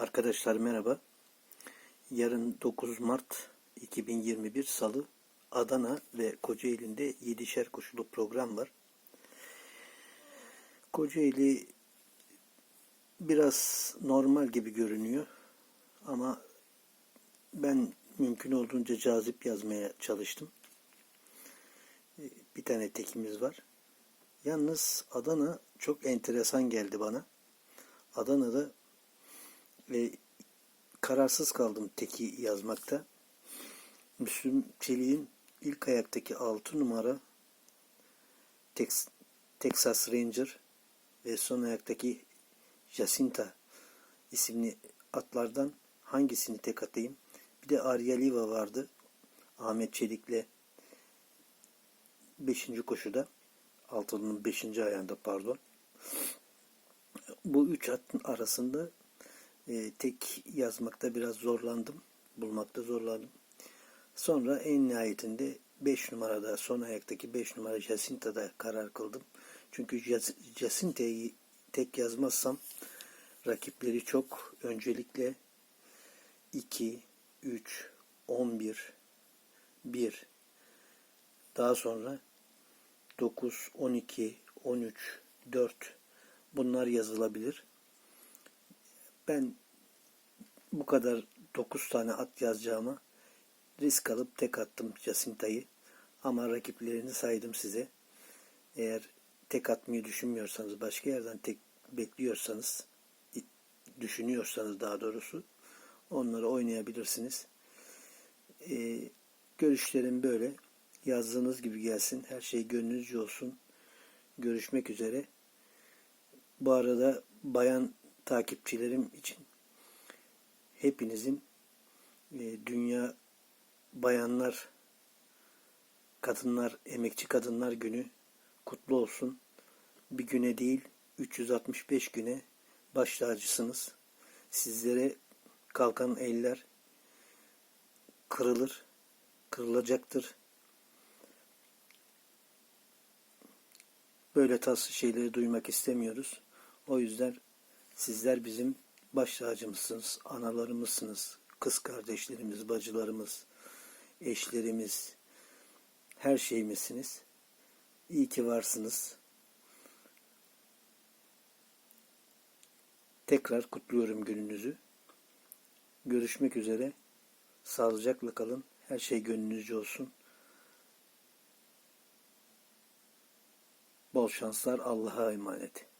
Arkadaşlar merhaba. Yarın 9 Mart 2021 Salı Adana ve Kocaeli'nde 7'şer koşulu program var. Kocaeli biraz normal gibi görünüyor ama ben mümkün olduğunca cazip yazmaya çalıştım. Ee, Bir tane tekimiz var. Yalnız Adana çok enteresan geldi bana. Adana'da ve kararsız kaldım teki yazmakta. Müslüm Çelik'in ilk ayaktaki 6 numara Tex- Texas Ranger ve son ayaktaki Jacinta isimli atlardan hangisini tek atayım? Bir de Arya Liva vardı. Ahmet Çelik'le 5. koşuda. Altının 5. ayağında pardon. Bu üç atın arasında e, tek yazmakta biraz zorlandım. Bulmakta zorlandım. Sonra en nihayetinde 5 numarada son ayaktaki 5 numara Jacinta'da karar kıldım. Çünkü Jac- Jacinta'yı tek yazmazsam rakipleri çok. Öncelikle 2, 3, 11, 1 daha sonra 9, 12, 13, 4 bunlar yazılabilir. Ben bu kadar 9 tane at yazacağıma risk alıp tek attım Jacinta'yı. Ama rakiplerini saydım size. Eğer tek atmayı düşünmüyorsanız, başka yerden tek bekliyorsanız, düşünüyorsanız daha doğrusu onları oynayabilirsiniz. Ee, görüşlerim böyle. Yazdığınız gibi gelsin. Her şey gönlünüzce olsun. Görüşmek üzere. Bu arada bayan takipçilerim için hepinizin e, Dünya Bayanlar Kadınlar Emekçi Kadınlar Günü kutlu olsun. Bir güne değil 365 güne baş. Sizlere kalkan eller kırılır, kırılacaktır. Böyle tatsız şeyleri duymak istemiyoruz. O yüzden sizler bizim baş tacımızsınız, analarımızsınız, kız kardeşlerimiz, bacılarımız, eşlerimiz, her şeyimizsiniz. İyi ki varsınız. Tekrar kutluyorum gününüzü. Görüşmek üzere. Sağlıcakla kalın. Her şey gönlünüzce olsun. Bol şanslar Allah'a emanet.